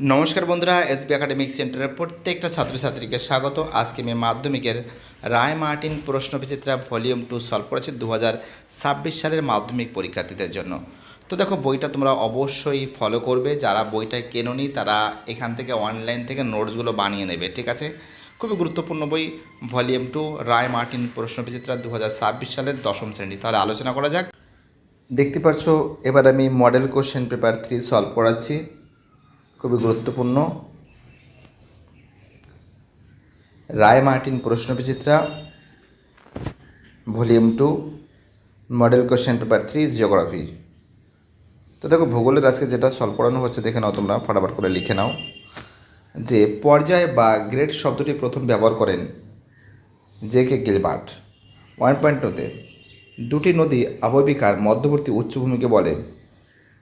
নমস্কার বন্ধুরা SB academic সেন্টারের প্রত্যেকটা ছাত্রছাত্রীকে স্বাগত। আজকে আমি মাধ্যমিকের রায় মার্টিন প্রশ্ন বিচিত্রা ভলিউম টু সলভ করেছি দু সালের মাধ্যমিক পরীক্ষার্থীদের জন্য। তো দেখো, বইটা তোমরা অবশ্যই ফলো করবে। যারা বইটা কেননি, তারা এখান থেকে অনলাইন থেকে নোটসগুলো বানিয়ে নেবে, ঠিক আছে? খুবই গুরুত্বপূর্ণ বই, ভলিউম টু রায় মার্টিন প্রশ্ন বিচিত্রা দু হাজার ছাব্বিশ সালের দশম শ্রেণি। তাহলে আলোচনা করা যাক। দেখতে পাচ্ছ এবার আমি model question paper three solve করাচ্ছি। খুবই গুরুত্বপূর্ণ। Ray Martin Prashna Bichitra, volume two, model question paper three, geography. তো দেখো, ভূগোলের আজকে যেটা সলভ করানো হচ্ছে, দেখে নাও তোমরা, ফটাফট করে লিখে নাও। যে পর্যায় বা গ্রেড শব্দটি প্রথম ব্যবহার করেন J K Gilbert. One point টুতে দুটি নদী আবহবিকার মধ্যবর্তী উচ্চভূমিকে বলে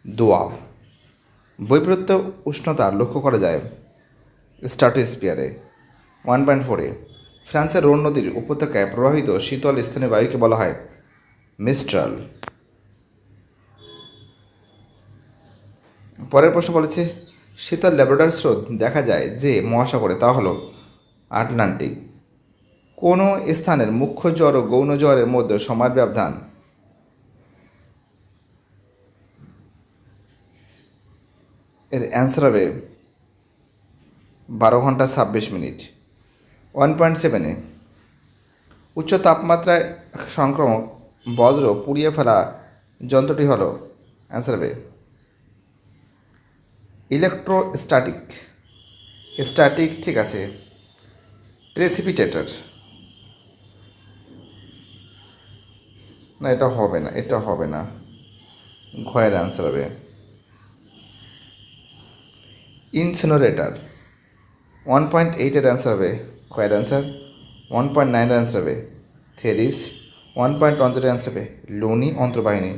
দোয়াব। বৈপরীত্য উষ্ণতা লক্ষ্য করা যায় স্ট্রাটোস্পিয়ারে ওয়ান পয়েন্ট ফোরে ফ্রান্সের রোন নদীর উপত্যকায় প্রবাহিত শীতল স্থানীয় বায়ুকে বলা হয় মিস্ট্রাল। পরের প্রশ্ন বলেছে, শীতল ল্যাবরেটর স্রোত দেখা যায় যে মহাসাগরে, তা হল আটলান্টিক। কোনো স্থানের মুখ্য জ্বর ও গৌণ জ্বরের মধ্যে সময়ের ব্যবধান এর অ্যান্সার হবে বারো ঘণ্টা ছাব্বিশ মিনিট। ওয়ান পয়েন্ট সেভেনে উচ্চ তাপমাত্রায় সংক্রমক বজ্র পুড়িয়ে ফেলা যন্ত্রটি হলো অ্যান্সার হবে ইলেকট্রোস্ট্যাটিক স্ট্যাটিক ঠিক আছে। প্রেসিপিটেটর না, এটা হবে না, এটা হবে না। ঘয়ের অ্যান্সার হবে। ইনসিনারেটার। ওয়ান পয়েন্ট এইটের অ্যান্সার হবে। কয়ের অ্যান্সার ওয়ান পয়েন্ট নাইনের অ্যান্সার হবে। থেরিস one point one zero answer হবে। লোনি অন্তর্বাহিনী।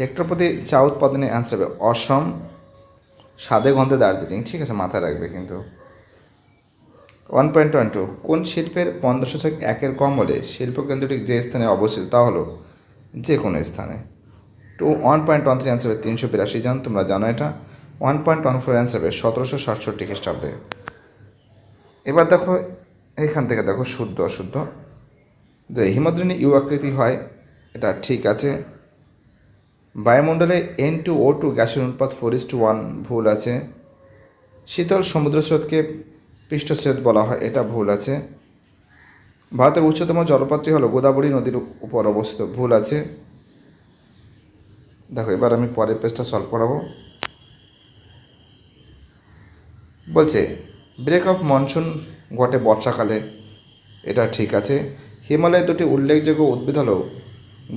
হেক্টর প্রতি চা উৎপাদনে অ্যান্সার হবে অসম, স্বাদে গন্ধে দার্জিলিং। ঠিক আছে, মাথায় রাখবে কিন্তু। ওয়ান পয়েন্ট ওয়ান টু কোন শিল্পের পনেরো সূচক একের কম হলে শিল্পকেন্দ্রটি যে স্থানে অবস্থিত তা হলো যে কোনো স্থানে? Two one point one three answer হবে তিনশো বিরাশি জন, তোমরা জানো এটা। One point one four answer হবে সতেরোশো সাতষট্টি খ্রিস্টাব্দে। এবার দেখো, এখান থেকে দেখো শুদ্ধ অশুদ্ধ। যে হিমদ্রিনী ইউ আকৃতি হয়, এটা ঠিক আছে। বায়ুমণ্ডলে এন টু ও টু গ্যাসের অনুপাত ফোর ইস টু ওয়ান ভুল আছে। শীতল সমুদ্র স্রোতকে পৃষ্ঠস্রোত বলা হয়, এটা ভুল আছে। ভারতের উচ্চতম জলপাত্রী হলো গোদাবরী নদীর উপর অবস্থিত, ভুল আছে। দেখো, এবার আমি পরের পেজটা সলভ করাবো। বলছে, ব্রেক অফ মনসুন ঘটে বর্ষাকালে, এটা ঠিক আছে। হিমালয়ে দুটি উল্লেখযোগ্য উদ্ভিদ হলো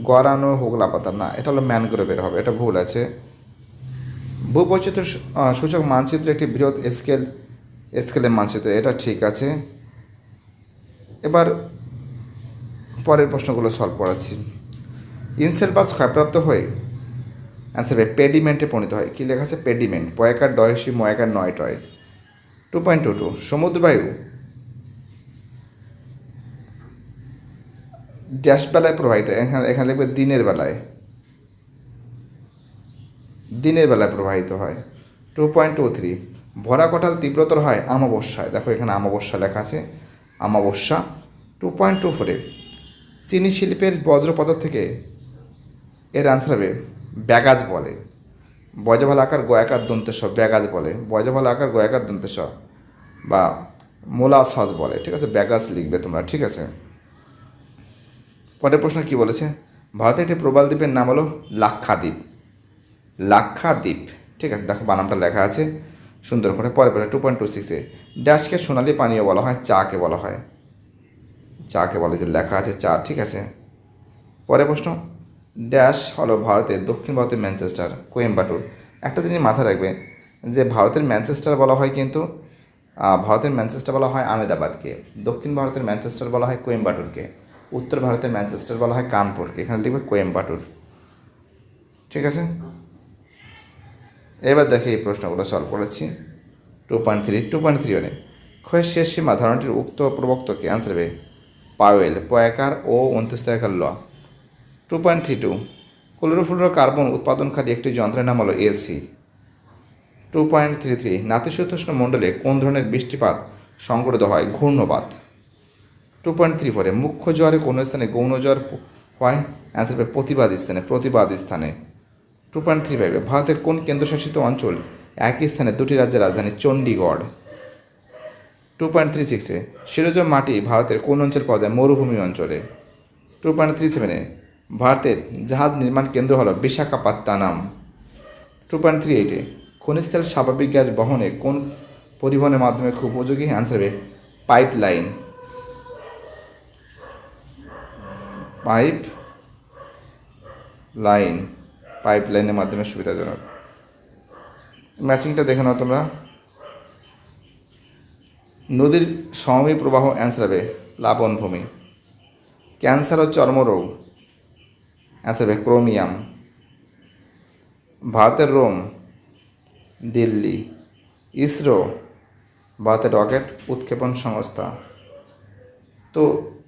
গড়ানো হোগলা পাতা। না, এটা হলো ম্যানগ্রোভের হবে, এটা ভুল আছে। ভূবৈচিত্র্য সূ- সূচক মানচিত্র একটি বৃহৎ স্কেল, স্কেলের মানচিত্র, এটা ঠিক আছে। এবার পরের প্রশ্নগুলো সলভ করাচ্ছি। ইনসেলবার্স ক্ষয়প্রাপ্ত হয়ে অ্যান্সার পেডিমেন্টে পরিণত হয়। কী লেখা আছে? পেডিমেন্ট। পয়াকার ডয়সি, ময়াকার নয় টয় টু পয়েন্ট টু টু সমুদ্রবায়ু ড্যাশ বেলায় প্রবাহিত, এখানে এখানে লিখবে দিনের বেলায়। দিনের বেলায় প্রবাহিত হয়। টু পয়েন্ট টু থ্রি ভরা কঠাল তীব্রতর হয় আমাবস্যায়। দেখো এখানে আমাবস্যা লেখা আছে। আমাবস্যা টু পয়েন্ট টু ফোরে চিনি শিল্পের বজ্রপদার্থ থেকে এর আনসার হবে ব্যাগাজ বলে। বজভাল আকার গয়াকার দন্তেশ ব্যাগাজ বলে। বজভাল আকার গয়াকার দন্তেশ বা মোলা সস বলে, ঠিক আছে? ব্যাগাজ লিখবে তোমরা, ঠিক আছে? পরের প্রশ্ন কি বলেছে? ভারতের একটি প্রবাল দ্বীপের নাম হলো লাক্ষাদ্বীপ। লাক্ষাদ্বীপ, ঠিক আছে? দেখো বানামটা লেখা আছে। সুন্দর করে পরে পরে টু পয়েন্ট টু সিক্সে ড্যাশকে সোনালি পানীয় বলা হয়, চাকে বলা হয়। চাকে বলে যে লেখা আছে, চা, ঠিক আছে? পরের প্রশ্ন ড্যাশ হলো ভারতের দক্ষিণ ভারতের ম্যানচেস্টার, কোয়েম্বাটুর। একটা জিনিস মাথায় রাখবে যে ভারতের ম্যানচেস্টার বলা হয় কিন্তু ভারতের ম্যানচেস্টার বলা হয় আমেদাবাদকে, দক্ষিণ ভারতের ম্যানচেস্টার বলা হয় কোয়েম্বাটুরকে, উত্তর ভারতের ম্যানচেস্টার বলা হয় কানপুরকে, এখানে লিখবে কোয়েম্বাটুর। ঠিক আছে? এবার দেখে এই প্রশ্নগুলো সলভ করেছি। Two point three, two point three one ক্ষয়ের শেষ সীমা ধারণাটির উক্ত প্রবক্তকে আনসার হবে পাওয়েল, পয়াকার ও উনত্রিশ তয়াকার ল। Two point three two chlorofluorocarbon উৎপাদনকারী একটি যন্ত্রের নাম হলো AC two point three three নাতিশীতোষ্ণ মণ্ডলে কোন ধরনের বৃষ্টিপাত সংঘটিত হয়? ঘূর্ণপাত। টু পয়েন্ট থ্রি ফোরে মুখ্য জ্বরে কোনো স্থানে গৌণ জ্বর হয়? অ্যান্সার হবে প্রতিবাদ স্থানে প্রতিবাদ স্থানে। টু পয়েন্ট থ্রি ফাইভে ভারতের কোন কেন্দ্রশাসিত অঞ্চল একই স্থানে দুটি রাজ্যের রাজধানী চণ্ডীগড়? টু পয়েন্ট থ্রি সিক্সে শিরোজম মাটি ভারতের কোন অঞ্চল পাওয়া যায় মরুভূমি অঞ্চলে? টু পয়েন্ট থ্রি সেভেনে ভারতের জাহাজ নির্মাণ কেন্দ্র হল বিশাখাপাত্তানাম। টু পয়েন্ট থ্রি এইটে খনিজ তেল স্বাভাবিক গ্যাস বহনে কোন পরিবহনের মাধ্যমে খুব উপযোগী? অ্যান্সার হবে পাইপ লাইন পাইপ লাইন পাইপ লাইনের মাধ্যমে সুবিধাজনক। ম্যাচিংটা দেখে নাও তোমরা। নদীর সমভূমি প্রবাহ অ্যান্সার হবে প্লাবন ভূমি ক্যান্সার ও চর্মরোগ। অ্যান্সার হবে ক্রোমিয়াম ভারতের রোম দিল্লি ইসরো ভারতের রকেট উৎক্ষেপণ সংস্থা তো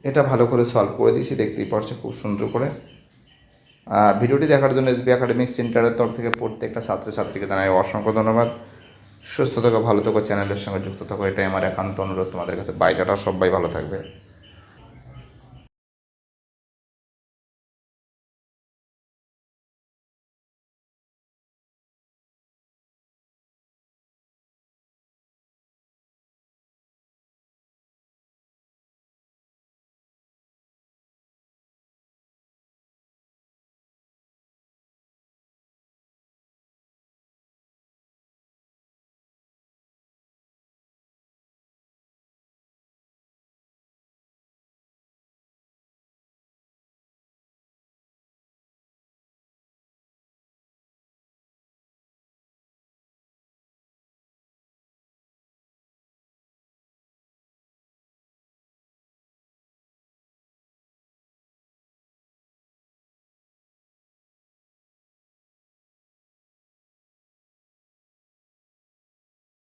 এটা ভালো করে সলভ করে দিয়েছি, দেখতেই পারছ, খুব সুন্দর করে। ভিডিওটি দেখার জন্য এসবি একাডেমিক সেন্টারের তরফ থেকে প্রত্যেকটা ছাত্রছাত্রীকে জানাই অসংখ্য ধন্যবাদ। সুস্থ থাকো, ভালো থাকো, চ্যানেলের সঙ্গে যুক্ত থাকো, এটাই আমার একান্ত অনুরোধ তোমাদের কাছে। বাইটাটা সবাই ভালো থাকবে।